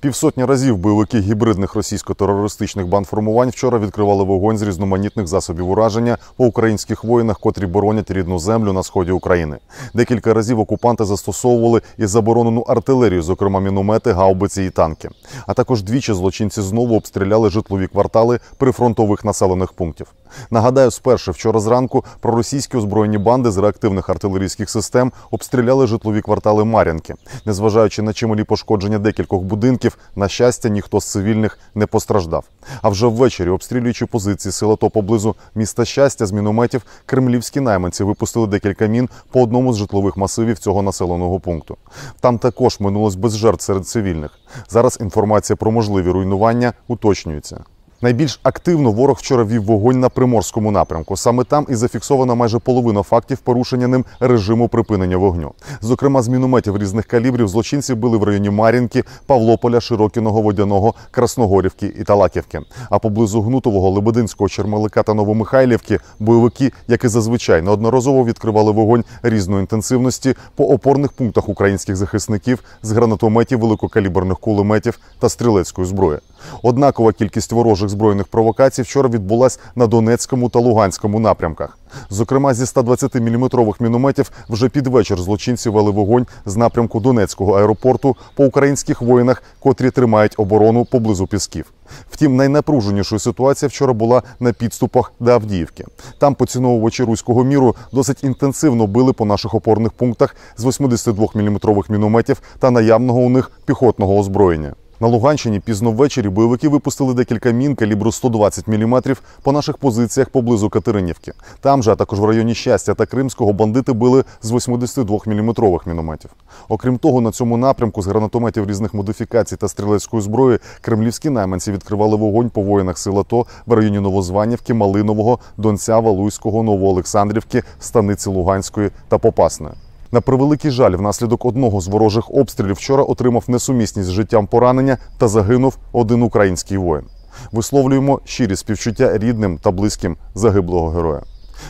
Півсотні разів бойовики гібридних російсько-терористичних бандформувань вчора відкривали вогонь з різноманітних засобів ураження по українських воїнах, котрі боронять рідну землю на сході України. Декілька разів окупанти застосовували і заборонену артилерію, зокрема міномети, гаубиці і танки. А також двічі злочинці знову обстріляли житлові квартали прифронтових населених пунктів. Нагадаю, спершу вчора зранку проросійські озброєні банди з реактивних артилерійських систем обстріляли житлові квартали Мар'янки. Незважаючи на чималі пошкодження декількох будинків, на щастя, ніхто з цивільних не постраждав. А вже ввечері, обстрілюючи позиції сил АТО поблизу міста щастя з мінометів, кремлівські найманці випустили декілька мін по одному з житлових масивів цього населеного пункту. Там також минулось без жертв серед цивільних. Зараз інформація про можливі руйнування уточнюється. Найбільш активно ворог вчора вів вогонь на приморському напрямку. Саме там і зафіксована майже половина фактів порушення ним режиму припинення вогню. Зокрема, з мінометів різних калібрів злочинці били в районі Мар'їнки, Павлополя, Широкіного, Водяного, Красногорівки і Талаківки. А поблизу Гнутового, Лебединського, Чермелика та Новомихайлівки бойовики, як і зазвичай, неодноразово відкривали вогонь різної інтенсивності по опорних пунктах українських захисників з гранатометів, великокаліберних кулеметів та стрілецької зброї. Однакова кількість ворожих збройних провокацій вчора відбулась на Донецькому та Луганському напрямках. Зокрема, зі 120-мм мінометів вже під вечір злочинці вели вогонь з напрямку Донецького аеропорту по українських воїнах, котрі тримають оборону поблизу Пісків. Втім, найнапруженішою ситуація вчора була на підступах до Авдіївки. Там поціновувачі руського міру досить інтенсивно били по наших опорних пунктах з 82-мм мінометів та наявного у них піхотного озброєння. На Луганщині пізно ввечері бойовики випустили декілька мін калібру 120 мм по наших позиціях поблизу Катеринівки. Там же, а також в районі щастя та Кримського, бандити били з 82 мм мінометів. Окрім того, на цьому напрямку з гранатометів різних модифікацій та стрілецької зброї кремлівські найманці відкривали вогонь по воїнах сил АТО в районі Новозванівки, Малинового, Донця, Валуйського, Новоолександрівки, Станиці Луганської та Попасної. На превеликий жаль, внаслідок одного з ворожих обстрілів вчора отримав несумісність з життям поранення та загинув один український воїн. Висловлюємо щирі співчуття рідним та близьким загиблого героя.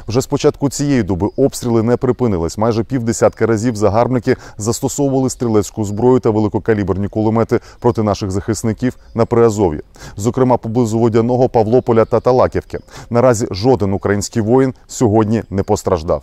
Вже з початку цієї доби обстріли не припинились. Майже півдесятка разів загарбники застосовували стрілецьку зброю та великокаліберні кулемети проти наших захисників на Приазов'ї, зокрема поблизу Водяного, Павлополя та Талаківки. Наразі жоден український воїн сьогодні не постраждав.